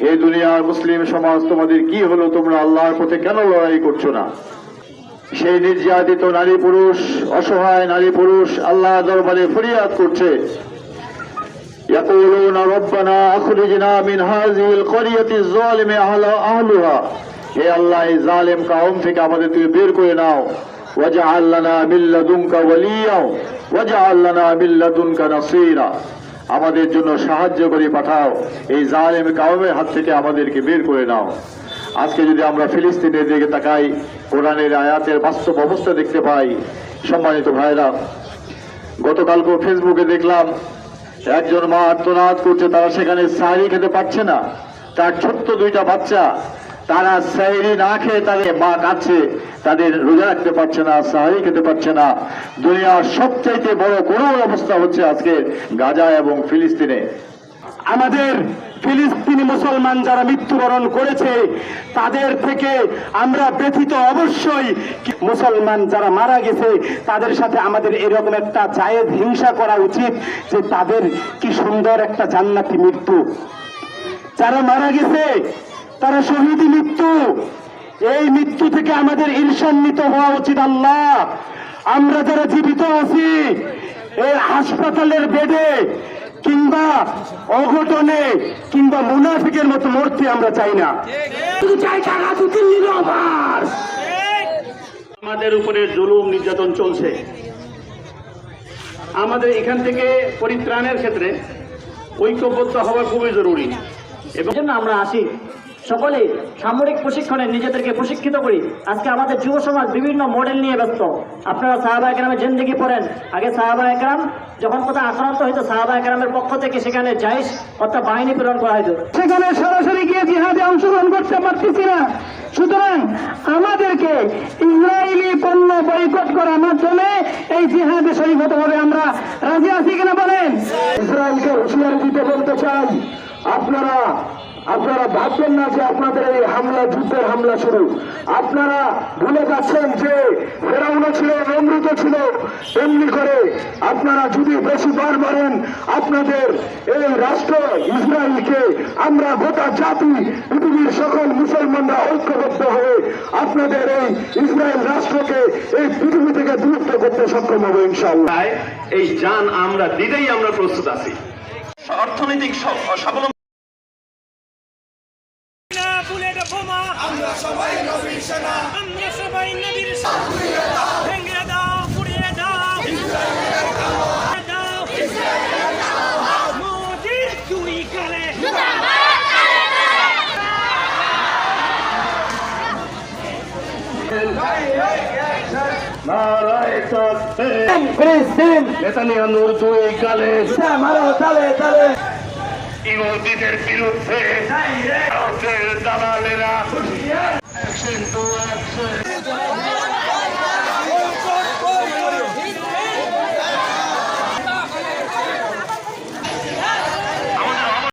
এই দুনিয়ার মুসলিম সমাজ তোমাদের কি হলো তোমরা আল্লাহর পথে কেন লড়াই করছো না সেই নির্যাতিত নারী পুরুষ অসহায় নারী পুরুষ আল্লাহ দরবারে ফরিয়াদ করছে يقولون ربنا أخرجنا من هذه القرية الظالم أهل- أهلها হে আল্লাহ এই জালেম কাউম থেকে আমাদের তুমি বের করে নাও ওয়াজআল লানা মিন লাদুনকা ওয়ালিয়া ওয়াজআল লানা মিন লাদুনকা নাসীরা আমাদের জন্য সাহায্য করে পাঠাও। এই জালেম কাউমের হাত থেকে আমাদেরকে বের করে নাও। আজকে যদি আমরা ফিলিস্তিনের দিকে তাকাই, কোরআনের আয়াতের বাস্তব অবস্থা দেখতে পাই, সম্মানিত ভাইরা গতকালকে ফেসবুকে দেখলাম, একজন মা আত্মনাদ করছে, তারা সেখানে সাহারি খেতে পারছে না। তার ছোট্ট দুইটা বাচ্চা তারা সাহারি না খেয়ে তাদের মা কাছে তাদের রোজা রাখতে পারছে না, সাহারি খেতে পারছে না। দুনিয়ার সবচাইতে বড় করুণ অবস্থা হচ্ছে আজকে গাজা এবং ফিলিস্তিনে। আমাদের ফিলিস্তিনি মুসলমান যারা মৃত্যুবরণ করেছে, তাদের থেকে আমরা ব্যথিত অবশ্যই মুসলমান যারা মারা গেছে, তাদের সাথে আমাদের এরকম একটা জায়েদ হিংসা করা উচিত যে তাদের কি সুন্দর একটা জান্নাতি মৃত্যু। যারা মারা গেছে তারা শহীদি মৃত্যু। এই মৃত্যু থেকে আমাদের ঈর্ষান্বিত হওয়া উচিত আল্লাহ। আমরা যারা জীবিত আছি, এই হাসপাতালের বেডে কিংবা অঘটনে কিংবা মুনাফিকের মতো মরতে আমরা চাই না। আমাদের উপরে জুলুম নির্যাতন চলছে। আমাদের এখান থেকে পরিত্রাণের ক্ষেত্রে ঐক্যবদ্ধ হওয়া খুবই জরুরি। এবং আমরা আসি। সকলে সামরিক প্রশিক্ষণে নিজেদেরকে প্রশিক্ষিত করি। আজকে আমাদের যুব সমাজ বিভিন্ন মডেল নিয়ে ব্যস্ত। আপনারা সাহাবা একরামের জেন্দিগি পড়েন আগে সাহাবা একরাম যখন কোথাও আক্রান্ত হইতো সাহাবা একরামের পক্ষ থেকে সেখানে জাইশ অর্থাৎ বাহিনী প্রেরণ করা হইতো। সেখানে সরাসরি গিয়ে জিহাদে অংশগ্রহণ করতে পারতেছি না। সুতরাং আমাদেরকে ইসরায়েলি পণ্য বয়কট করার মাধ্যমে এই জিহাদে হতে হবে। আমরা রাজি আছি কিনা বলেন? ইসরায়েলকে হুঁশিয়ারি দিতে বলতে চাই। আপনারা আপনারা ভাববেন না যে আপনাদের এই হামলা, যুদ্ধের হামলা শুরু। আপনারা ভুলে যাচ্ছেন যে ফেরাউনও ছিল নমরুত ছিল। এমনি করে আপনারা যদি বেশি বার মারেন, আপনাদের এই রাষ্ট্র ইসরায়েলকে আমরা গোটা জাতি, পৃথিবীর সকল মুসলমানরা ঐক্যবদ্ধ হয়ে আপনাদের এই ইসরায়েল রাষ্ট্রকে এই পৃথিবী থেকে বিলুপ্ত করতে সক্ষম হবে, ইনশাআল্লাহ। এই যান আমরা, দিতেই আমরা প্রস্তুত আছি। অর্থনৈতিক স্বাবলম্বী ফিলিস্তিন নেতানিয়াহুর দুই কালে মারো তালে তালে দালালেরা অ্যাকশন টু